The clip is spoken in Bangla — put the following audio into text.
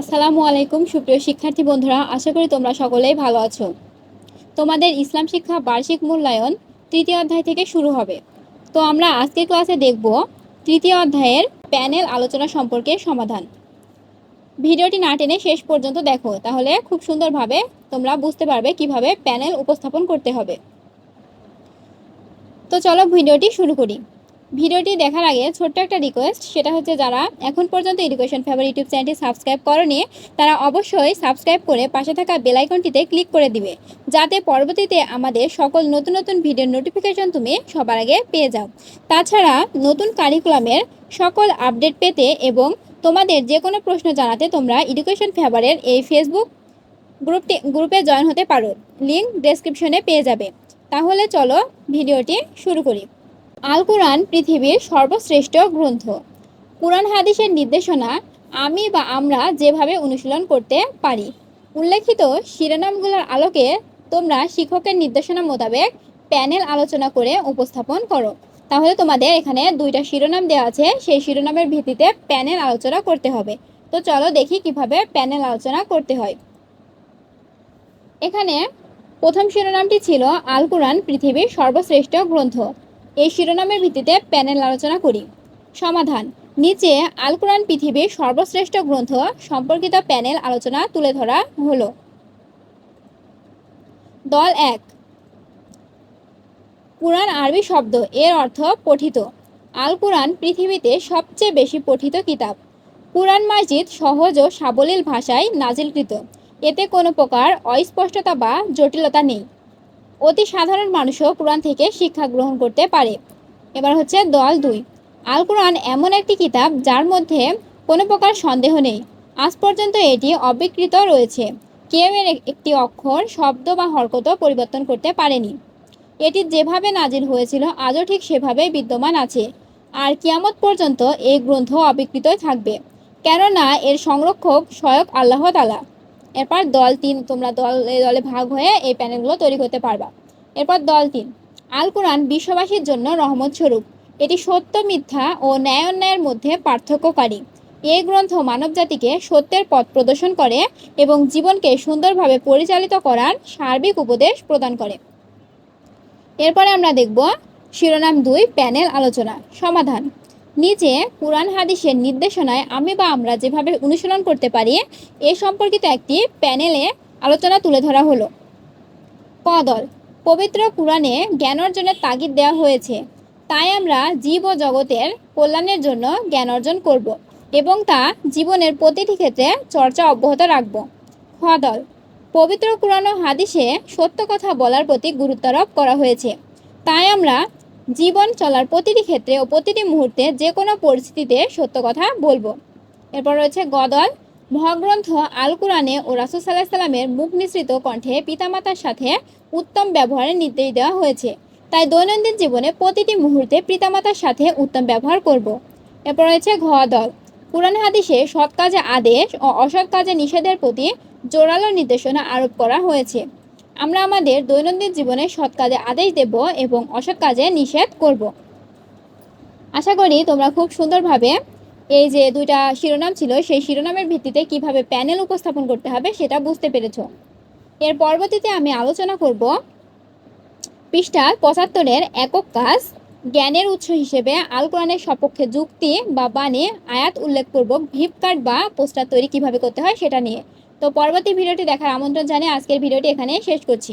আসসালামু আলাইকুম, সুপ্রিয় শিক্ষার্থী বন্ধুরা, আশা করি তোমরা সকলেই ভালো আছো। তোমাদের ইসলাম শিক্ষা বার্ষিক মূল্যায়ন তৃতীয় অধ্যায় থেকে শুরু হবে। তো আমরা আজকের ক্লাসে দেখব তৃতীয় অধ্যায়ের প্যানেল আলোচনা সম্পর্কে সমাধান। ভিডিওটি না টেনে শেষ পর্যন্ত দেখো, তাহলে খুব সুন্দরভাবে তোমরা বুঝতে পারবে কীভাবে প্যানেল উপস্থাপন করতে হবে। তো চলো ভিডিওটি শুরু করি। ভিডিওটি দেখার আগে ছোট্ট একটা রিকোয়েস্ট সেটা হচ্ছে যারা এখন পর্যন্ত এডুকেশন ফেভার ইউটিউব চ্যানেলটি সাবস্ক্রাইব করনি, তারা অবশ্যই সাবস্ক্রাইব করে পাশে থাকা বেল আইকনটিতে ক্লিক করে দিবে। যাতে পরবর্তীতে আমাদের সকল নতুন নতুন ভিডিওর নোটিফিকেশন তুমি সবার আগে পেয়ে যাও। তাছাড়া নতুন কারিকুলামের সকল আপডেট পেতে এবং তোমাদের যে কোনো প্রশ্ন জানাতে তোমরা এডুকেশন ফেভারের এই ফেসবুক গ্রুপটি গ্রুপে জয়েন হতে পারো। লিঙ্ক ডেসক্রিপশনে পেয়ে যাবে। তাহলে চলো ভিডিওটি শুরু করি। আল কোরআন পৃথিবীর সর্বশ্রেষ্ঠ গ্রন্থ। কোরআন হাদিসের নির্দেশনা, আমি বা আমরা যেভাবে অনুশীলন করতে পারি। উল্লেখিত শিরোনামগুলোর আলোকে তোমরা শিক্ষকের নির্দেশনা মোতাবেক প্যানেল আলোচনা করে উপস্থাপন করো। তাহলে তোমাদের এখানে দুইটা শিরোনাম দেওয়া আছে, সেই শিরোনামের ভিত্তিতে প্যানেল আলোচনা করতে হবে। তো চলো দেখি কীভাবে প্যানেল আলোচনা করতে হয়। এখানে প্রথম শিরোনামটি ছিল আল কোরআন পৃথিবীর সর্বশ্রেষ্ঠ গ্রন্থ। এই শিরোনামের ভিত্তিতে প্যানেল আলোচনা করি। সমাধান। নিচে আল কোরআন পৃথিবীর সর্বশ্রেষ্ঠ গ্রন্থ সম্পর্কিত প্যানেল আলোচনা তুলে ধরা হলো। দল এক। কোরআন আরবি শব্দ, এর অর্থ পঠিত। আল কোরআন পৃথিবীতে সবচেয়ে বেশি পঠিত কিতাব। কোরআন মাজিদ সহজ ও সাবলীল ভাষায় নাজিলকৃত। এতে কোনো প্রকার অস্পষ্টতা বা জটিলতা নেই। অতি সাধারণ মানুষও কোরআন থেকে শিক্ষা গ্রহণ করতে পারে। এবার হচ্ছে দল দুই। আল কোরআন এমন একটি কিতাব যার মধ্যে কোনো প্রকার সন্দেহ নেই। আজ পর্যন্ত এটি অবিকৃত রয়েছে। কেউ এর একটি অক্ষর, শব্দ বা হরকত পরিবর্তন করতে পারেনি। এটি যেভাবে নাজিল হয়েছিল, আজও ঠিক সেভাবেই বিদ্যমান আছে। আর কিয়ামত পর্যন্ত এই গ্রন্থ অবিকৃতই থাকবে। কেননা এর সংরক্ষক স্বয়ং আল্লাহ তালা এরপর দল তিন, তোমরা দলে দলে ভাগ হয়ে এই প্যানেলগুলো তৈরি করতে পারবা। এরপর দল তিন, আল কোরআন বিশ্ববাসীর জন্য রহমত স্বরূপ। এটি সত্য, মিথ্যা ও ন্যায় অন্যায়ের মধ্যে পার্থক্যকারী। এই গ্রন্থ মানবজাতিকে সত্যের পথ প্রদর্শন করে এবং জীবনকে সুন্দরভাবে পরিচালিত করার সার্বিক উপদেশ প্রদান করে। এরপরে আমরা দেখব শিরোনাম দুই, প্যানেল আলোচনা, সমাধান। নিচে কোরআন হাদিসের নির্দেশনায় আমি বা আমরা যেভাবে অনুশীলন করতে পারি, এ সম্পর্কিত একটি প্যানেলে আলোচনা তুলে ধরা হলো। পদল পবিত্র কোরআনে জ্ঞান অর্জনের তাগিদ দেওয়া হয়েছে। তাই আমরা জীব ও জগতের কল্যাণের জন্য জ্ঞান অর্জন করব এবং তা জীবনের প্রতিটি ক্ষেত্রে চর্চা অব্যাহত রাখব। খদল পবিত্র কোরআন ও হাদিসে সত্য কথা বলার প্রতি গুরুত্বারোপ করা হয়েছে। তাই আমরা জীবন চলার প্রতিটি ক্ষেত্রে ও প্রতিটি মুহূর্তে যে কোনো পরিস্থিতিতে সত্য কথা বলব। এরপর রয়েছে গদল, মহাগ্রন্থ, আল কোরআনে ও রাসুল সাল্লামের মুখ নিঃসৃত কণ্ঠে পিতামাতার সাথে উত্তম ব্যবহারের নির্দেশ দেওয়া হয়েছে। তাই দৈনন্দিন জীবনে প্রতিটি মুহূর্তে পিতামাতার সাথে উত্তম ব্যবহার করব। এরপর রয়েছে ঘ দল কোরআন হাদিসে সৎ কাজে আদেশ ও অসৎ কাজে নিষেধের প্রতি জোরালো নির্দেশনা আরোপ করা হয়েছে। আমরা আমাদের দৈনন্দিন জীবনে সৎ কাজে আদেশ দেব এবং অসৎ কাজে নিষেধ করব। আশা করি তোমরা খুব সুন্দরভাবে এই যে দুইটা শিরোনাম ছিল, সেই শিরোনামের ভিত্তিতে কীভাবে প্যানেল উপস্থাপন করতে হবে সেটা বুঝতে পেরেছ। এর পরবর্তীতে আমি আলোচনা করব পৃষ্ঠা পঁচাত্তরের একক কাজ, জ্ঞানের উৎস হিসেবে আল কোরআনের সপক্ষে যুক্তি বা বাণী, আয়াত উল্লেখপূর্বক ভিপ কার্ড বা পোস্টার তৈরি কীভাবে করতে হয় সেটা নিয়ে। তো পরবর্তী ভিডিওটি দেখার আমন্ত্রণ জানিয়ে আজকের ভিডিওটি এখানে শেষ করছি।